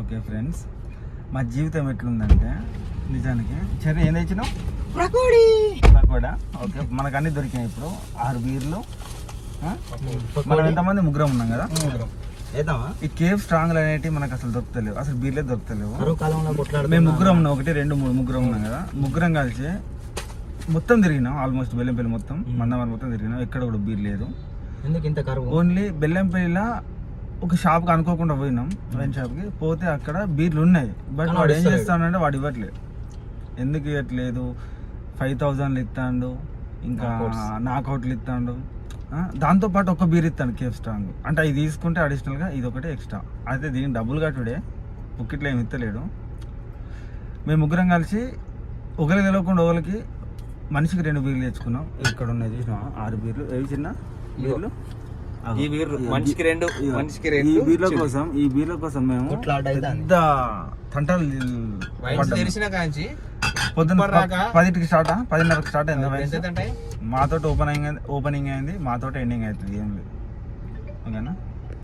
Okay friends మా జీవితం ఎట్లుందంటే నిజానికి సరే ఏం తెచ్చినావు? పకోడా. ఓకే మనకు అన్ని దొరికినాయి ఇప్పుడు. ఆరు బీర్లు? మనం ఎంతమంది ముగ్గురం ఉన్నాం కదా? ఈ కేవ్ స్ట్రాంగ్ అనేటివి మనకు అసలు దొరుకుతలేవు. అసలు బీర్లే దొరుకుతలేవు. మేము ముగ్గురం ఉన్నాం ఒకటి రెండు మూడు ముగ్గురం ఉన్నాం కదా? ముగ్గురం కలిసి మొత్తం తిరిగినాం ఆల్మోస్ట్ బెల్లంపల్లి మొత్తం మందమరి మొత్తం తిరిగినాం. ఎక్కడ కూడా బీర్ లేదు. ఎందుకు ఇంత కరువు? ఓన్లీ బెల్లంపల్లిలో ఒక షాప్కి అనుకోకుండా పోయినాం వైన్ షాప్కి. పోతే అక్కడ బీర్లు ఉన్నాయి. బట్ వాడు ఏం. చేస్తానంటే వాడు ఇవ్వట్లేదు. ఎందుకు ఇవ్వట్లేదు? ఫైవ్ థౌజండ్లు ఇస్తాడు. ఇంకా. నాకౌట్లు ఇస్తాడు. దాంతో పాటు ఒక బీర్ ఇస్తాడు కేఫ్ స్ట్రాంగ్. అంటే ఇది తీసుకుంటే అడిషనల్గా ఇది ఒకటి ఎక్స్ట్రా. అయితే దీనికి డబ్బులు కట్టుడే బుక్కిట్లో ఏమి ఇస్తలేడు మేము ముగ్గురం కలిసి ఒకరికి తెలియకుండా ఒకరికి మనిషికి రెండు బీర్లు తెచ్చుకున్నాం. ఇక్కడ ఉన్నాయి చూసినావా? ఆరు బీర్లు. ఏవి చిన్న? బీర్లు? ఈ బీర్లు మనిషికి రెండు మనిషికి ఈ రెండు బీర్ల చిన్న. కోసం ఈ బీర్ల కోసం మేము. పెద్ద తంటాలు. తెలిసిన కాంచి పొద్దున్న ఇప్పటి దాకా ప- పదింటికి స్టార్ట్ పదిన్నరకు స్టార్ట్ అయింది వయసు. మాతోటి ఓపెనింగ్ ఓపెనింగ్ అయింది మాతోటి ఎండింగ్ అవుతుంది ఏం లేదు ఓకేనా